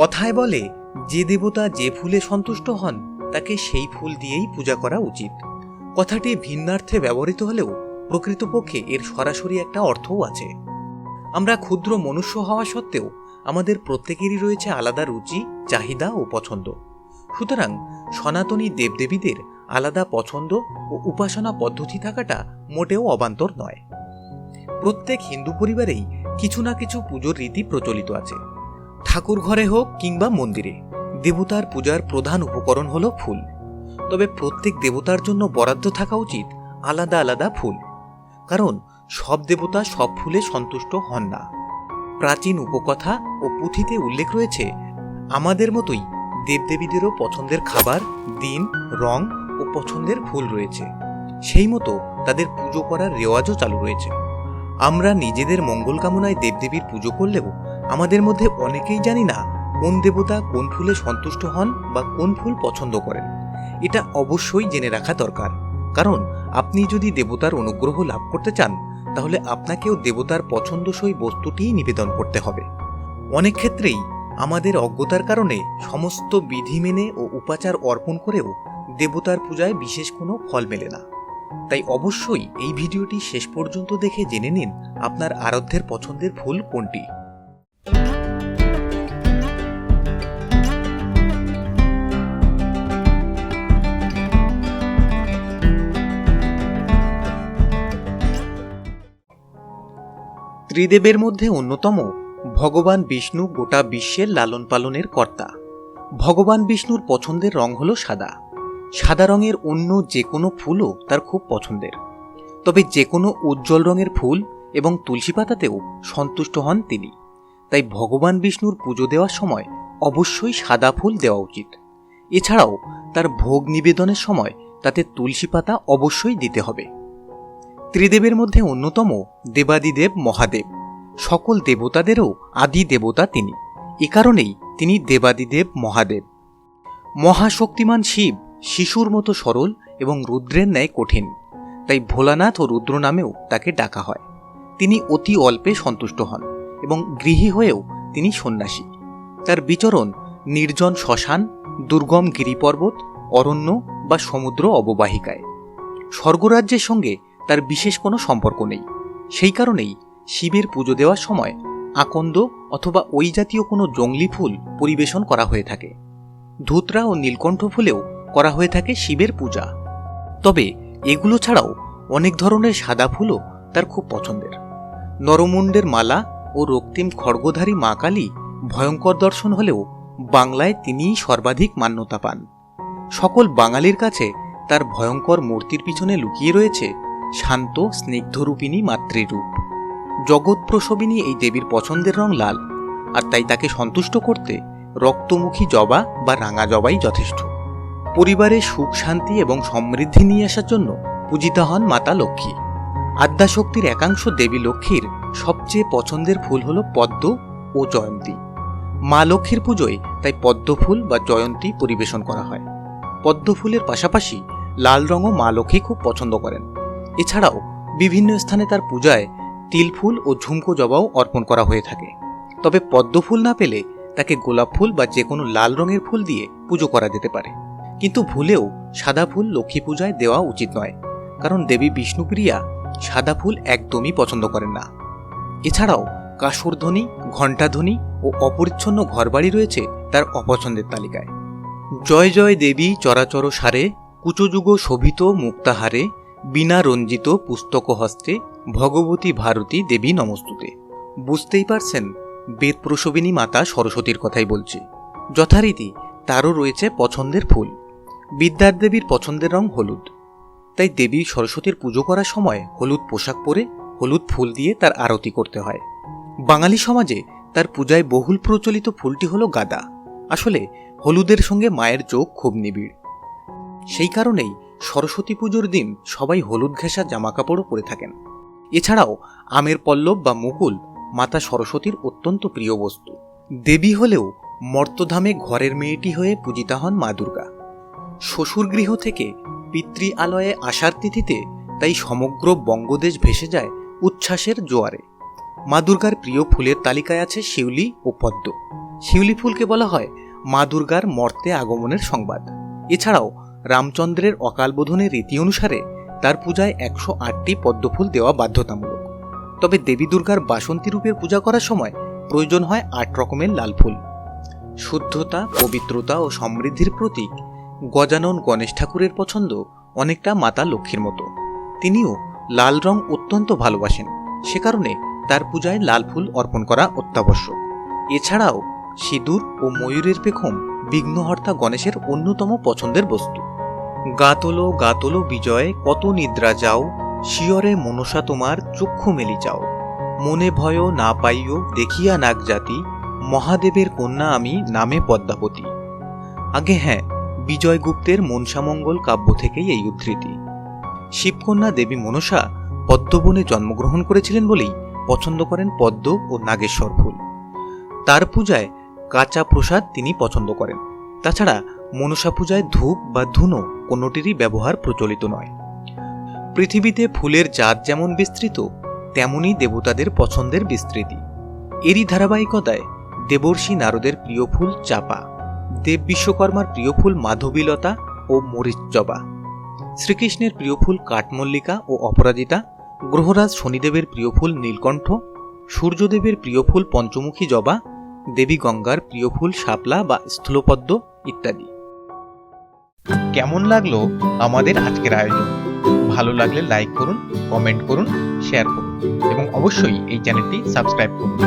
কথায় বলে, যে দেবতা যে ফুলে সন্তুষ্ট হন, তাকে সেই ফুল দিয়েই পূজা করা উচিত। কথাটি ভিন্নার্থে ব্যবহৃত হলেও প্রকৃতপক্ষে এর সরাসরি একটা অর্থও আছে। আমরা ক্ষুদ্র মনুষ্য হওয়া সত্ত্বেও আমাদের প্রত্যেকেরই রয়েছে আলাদা রুচি, চাহিদা ও পছন্দ। সুতরাং সনাতনী দেবদেবীদের আলাদা পছন্দ ও উপাসনা পদ্ধতি থাকাটা মোটেও অবান্তর নয়। প্রত্যেক হিন্দু পরিবারেই কিছু না কিছু পুজোর রীতি প্রচলিত আছে। ঠাকুর ঘরে হোক কিংবা মন্দিরে, দেবতার পূজার প্রধান উপকরণ হলো ফুল। তবে প্রত্যেক দেবতার জন্য বরাদ্দ থাকা উচিত আলাদা আলাদা ফুল। কারণ সব দেবতা সব ফুলে সন্তুষ্ট হন না। প্রাচীন উপকথা ও পুঁথিতে উল্লেখ রয়েছে, আমাদের মতোই দেবদেবীদেরও পছন্দের খাবার, দিন, রং ও পছন্দের ফুল রয়েছে। সেই মতো তাদের পুজো করার রেওয়াজও চালু রয়েছে। আমরা নিজেদের মঙ্গল কামনায় দেবদেবীর পুজো করলেও আমাদের মধ্যে অনেকেই জানি না কোন দেবতা কোন ফুলে সন্তুষ্ট হন বা কোন ফুল পছন্দ করেন। এটা অবশ্যই জেনে রাখা দরকার। কারণ আপনি যদি দেবতার অনুগ্রহ লাভ করতে চান, তাহলে আপনাকেও দেবতার পছন্দসই বস্তুটিই নিবেদন করতে হবে। অনেক ক্ষেত্রেই আমাদের অজ্ঞতার কারণে সমস্ত বিধি মেনে ও উপাচার অর্পণ করেও দেবতার পূজায় বিশেষ কোনো ফল মেলে না। তাই অবশ্যই এই ভিডিওটি শেষ পর্যন্ত দেখে জেনে নিন আপনার আরাধ্যের পছন্দের ফুল কোনটি। ত্রিদেবের মধ্যে অন্যতম ভগবান বিষ্ণু গোটা বিশ্বের লালন পালনের কর্তা। ভগবান বিষ্ণুর পছন্দের রং হলো সাদা। সাদা রঙের অন্য যে কোনো ফুলও তার খুব পছন্দের। তবে যে কোনো উজ্জ্বল রঙের ফুল এবং তুলসী পাতাতেও সন্তুষ্ট হন তিনি। তাই ভগবান বিষ্ণুর পুজো দেওয়ার সময় অবশ্যই সাদা ফুল দেওয়া উচিত। এছাড়াও তার ভোগ নিবেদনের সময় তাতে তুলসী পাতা অবশ্যই দিতে হবে। ত্রিদেবের মধ্যে অন্যতম দেবাদিদেব মহাদেব। সকল দেবতাদেরও আদি দেবতা তিনি। এ কারণেই তিনি দেবাদিদেব মহাদেব। মহাশক্তিমান শিব শিশুর মতো সরল এবং রুদ্রের ন্যায় কঠিন। তাই ভোলানাথ ও রুদ্র নামেও তাকে ডাকা হয়। তিনি অতি অল্পে সন্তুষ্ট হন। এবং গৃহী হয়েও তিনি সন্ন্যাসী। তার বিচরণ নির্জন শ্মশান, দুর্গম গিরিপর্বত, অরণ্য বা সমুদ্র অববাহিকায়। স্বর্গরাজ্যের সঙ্গে তার বিশেষ কোনো সম্পর্ক নেই। সেই কারণেই শিবের পুজো দেওয়ার সময় আকন্দ অথবা ওই জাতীয় কোনো জঙ্গলি ফুল পরিবেশন করা হয়ে থাকে। ধুতরা ও নীলকণ্ঠ ফুলেও করা হয়ে থাকে শিবের পূজা। তবে এগুলো ছাড়াও অনেক ধরনের সাদা ফুলও তার খুব পছন্দের। নরমুণ্ডের মালা ও রক্তিম খড়গধারী মা কালী ভয়ঙ্কর দর্শন হলেও বাংলায় তিনিই সর্বাধিক মান্যতা পান। সকল বাঙালির কাছে তার ভয়ঙ্কর মূর্তির পিছনে লুকিয়ে রয়েছে শান্ত স্নিগ্ধরূপিণী মাতৃরূপ। জগৎ প্রসবিনী এই দেবীর পছন্দের রং লাল, আর তাই তাকে সন্তুষ্ট করতে রক্তমুখী জবা বা রাঙা জবাই যথেষ্ট। পরিবারে সুখ, শান্তি এবং সমৃদ্ধি নিয়ে আসার জন্য পূজিতা হন মাতা লক্ষ্মী। আদ্যাশক্তির একাংশ দেবী লক্ষ্মীর সবচেয়ে পছন্দের ফুল হল পদ্ম ও জয়ন্তী। মা লক্ষ্মীর পুজোয় তাই পদ্ম ফুল বা জয়ন্তী পরিবেশন করা হয়। পদ্ম ফুলের পাশাপাশি লাল রঙও মা লক্ষ্মী খুব পছন্দ করেন। এছাড়াও বিভিন্ন স্থানে তার পূজায় তিল ফুল ও ঝুমকো জবাও অর্পণ করা হয়ে থাকে। তবে পদ্ম ফুল না পেলে তাকে গোলাপ ফুল বা যে কোনো লাল রঙের ফুল দিয়ে পুজো করা যেতে পারে। কিন্তু ভুলেও সাদা ফুল লক্ষ্মী পূজায় দেওয়া উচিত নয়। কারণ দেবী বিষ্ণুপ্রিয়া সাদা ফুল একদমই পছন্দ করেন না। এছাড়াও কাসরধ্বনি, ঘণ্টাধ্বনি ও অপরিচ্ছন্ন ঘরবাড়ি রয়েছে তার অপছন্দের তালিকায়। জয় জয় দেবী চরাচর সারে, কুচযুগ শোভিত মুক্তাহারে বিনা রঞ্জিত পুস্তক হস্তে, ভগবতী ভারতী দেবী নমস্তুতে। বুঝতেই পারছেন, বেদ প্রসবিনী মাতা সরস্বতীর কথাই বলছি। যথারীতি তারও রয়েছে পছন্দের ফুল। বিদ্যার দেবীর পছন্দের রং হলুদ। তাই দেবী সরস্বতীর পুজো করার সময় হলুদ পোশাক পরে হলুদ ফুল দিয়ে তার আরতি করতে হয়। বাঙালি সমাজে তার পূজায় বহুল প্রচলিত ফুলটি হলো গাদা। আসলে হলুদের সঙ্গে মায়ের চোখ খুব নিবিড়। সেই কারণেই সরস্বতী পুজোর দিন সবাই হলুদ ঘেঁষা জামাকাপড়ও পরে থাকেন। এছাড়াও আমের পল্লব বা মুকুল মাতা সরস্বতীর অত্যন্ত প্রিয় বস্তু। দেবী হলেও মর্তধামে ঘরের মেয়েটি হয়ে পূজিতা হন মা দুর্গা। শ্বশুরগৃহ থেকে পিতৃ আলয়ে আসার তিথিতে তাই সমগ্র বঙ্গদেশ ভেসে যায় উচ্ছ্বাসের জোয়ারে। মা দুর্গার প্রিয় ফুলের তালিকায় আছে শিউলি ও পদ্ম। শিউলি ফুলকে বলা হয় মা দুর্গার মর্তে আগমনের সংবাদ। এছাড়াও রামচন্দ্রের অকালবোধনের রীতি অনুসারে তার পূজায় একশো আটটি পদ্মফুল দেওয়া বাধ্যতামূলক। তবে দেবী দুর্গার বাসন্তী রূপের পূজা করার সময় প্রয়োজন হয় আট রকমের লাল ফুল। শুদ্ধতা, পবিত্রতা ও সমৃদ্ধির প্রতীক গজানন গণেশ ঠাকুরের পছন্দ অনেকটা মাতা লক্ষ্মীর মতো। তিনিও লাল রং অত্যন্ত ভালোবাসেন। সে কারণে তার পূজায় লাল ফুল অর্পণ করা অত্যাবশ্যক। এছাড়াও সিঁদুর ও ময়ূরের পেখম বিঘ্নহর্তা গণেশের অন্যতম পছন্দের বস্তু। গাতলো গাতলো বিজয়, কত নিদ্রা যাও, শিয়রে মনসা তোমার চক্ষু মেলি যাও মনে ভয় না পাইও, দেখিয়া নাগ জাতি মহাদেবের কন্যা আমি নামে পদ্মাবতী। আগে হ্যাঁ বিজয়গুপ্তের মনসামঙ্গল কাব্য থেকেই এই উদ্ধৃতি। শিবকন্যা দেবী মনসা পদ্মবনে জন্মগ্রহণ করেছিলেন বলেই পছন্দ করেন পদ্ম ও নাগেশ্বর ফুল। তার পূজায় কাঁচা প্রসাদ তিনি পছন্দ করেন। তাছাড়া মনসা পূজায় ধূপ বা ধুনো কোনোটিরই ব্যবহার প্রচলিত নয়। পৃথিবীতে ফুলের জাত যেমন বিস্তৃত, তেমনই দেবতাদের পছন্দের বিস্তৃতি। এরই ধারাবাহিকতায় দেবর্ষি নারদের প্রিয় ফুল চাপা, দেব বিশ্বকর্মার প্রিয় ফুল মাধবীলতা ও মরিচজবা শ্রীকৃষ্ণের প্রিয় ফুল কাঠমল্লিকা ও অপরাজিতা, গ্রহরাজ শনিদেবের প্রিয় ফুল নীলকণ্ঠ, সূর্যদেবের প্রিয় ফুল পঞ্চমুখী জবা, দেবী গঙ্গার প্রিয় ফুল শাপলা বা স্থূলপদ্ম ইত্যাদি। কেমন লাগল আমাদের আজকের আয়োজন? ভালো লাগলে লাইক করুন, কমেন্ট করুন, শেয়ার করুন এবং অবশ্যই এই চ্যানেলটি সাবস্ক্রাইব করুন।